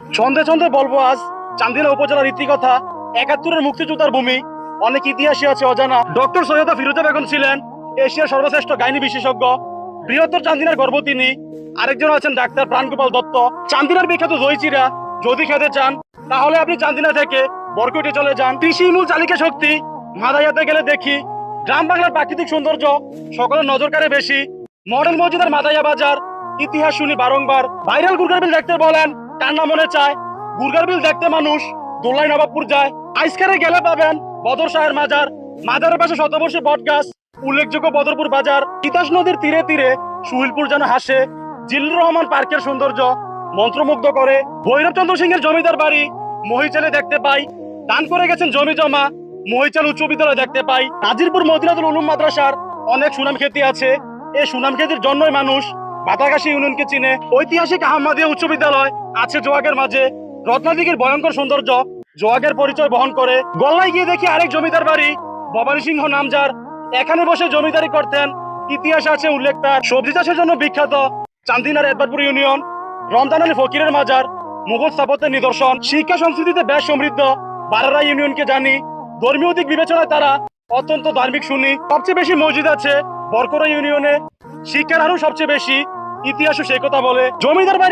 ছন্দে ছন্দে বলব আজ চান্দিনা উপজেলার রীতিকথা, একাত্তরের মুক্তিযোদ্ধার ভূমি, অনেক ইতিহাসই আছে অজানা। ডক্টর সৈয়দা ফিরোজা বেগম ছিলেন এশিয়ার সর্বশ্রেষ্ঠ গাইনি বিশেষজ্ঞ। বৃহত্তর চান্দিনার গর্ব তিনি। আরেকজন আছেন ডাক্তার প্রাণগোপাল দত্ত। চান্দিনার বিখ্যাত দইচিরা, যদি খেতে চান, তাহলে আপনি চান্দিনা থেকে বরকুটে চলে যান। কৃষি মূল চালিকা শক্তি, মাদাইয়াতে গেলে দেখি, গ্রাম বাংলার প্রাকৃতিক সৌন্দর্য সকলের নজর কাড়ে বেশি। মডেল মসজিদের মাদাইয়া বাজার, ইতিহাস শুনি বারংবার। ভাইরাল গুরগার বিল দেখতে বলেন কান্না মনে চায়। গুরগার বিল দেখতে মানুষ দোলাই নবাবপুর যায়। আইসকারে গেলে পাবেন বদর শাহের মাজার। মাজারের পাশে শতবর্ষী বট গাছ উল্লেখযোগ্য বদরপুর বাজার। তিতাস নদীর তীরে তীরে সুহিলপুর যেন হাসে। জিল্লুর রহমান পার্কের সৌন্দর্য মন্ত্রমুগ্ধ করে। ভৈরব চন্দ্র সিংহের জমিদার বাড়ি, মহিচালে দেখতে পাই। দান করে গেছেন জমি জমা, মহিচাল উচ্চ বিদ্যালয় দেখতে পাই। নাজিরপুর মদিনাতুল উলুম মাদ্রাসার অনেক সুনাম খ্যাতি আছে। এই সুনাম খ্যাতির জন্যই মানুষ বাতাকাশি ইউনিয়নকে চিনে ঐতিহাসিক আহমদিয়া উচ্চ বিদ্যালয় আছে জোয়াগের মাঝে। রত্নাদিঘির ভয়ঙ্কর সৌন্দর্য জোয়াগের পরিচয় বহন করে। গল্লায় গিয়ে দেখি আরেক জমিদার বাড়ি। ভবানী সিংহ নামজার। এখানে বসে জমিদারি করতেন। ইতিহাস আছে উল্লেখ তার। সবজি চাষের জন্য বিখ্যাত চান্দিনার এদবারপুর ইউনিয়ন, রমজান আলী ফকিরের মাজার, মুঘল স্থাপত্যের নিদর্শন। শিক্ষা সংস্কৃতিতে বেশ সমৃদ্ধ। বারারা ইউনিয়নকে জানি। ধর্মীয় দিক বিবেচনায় তারা অত্যন্ত ধার্মিক শুনি সবচেয়ে বেশি মসজিদ আছে বরকরা ইউনিয়নে। শিক্ষার হারও সবচেয়ে বেশি। ইতিহাসও সেই কথা বলে। জমিদার বাড়ি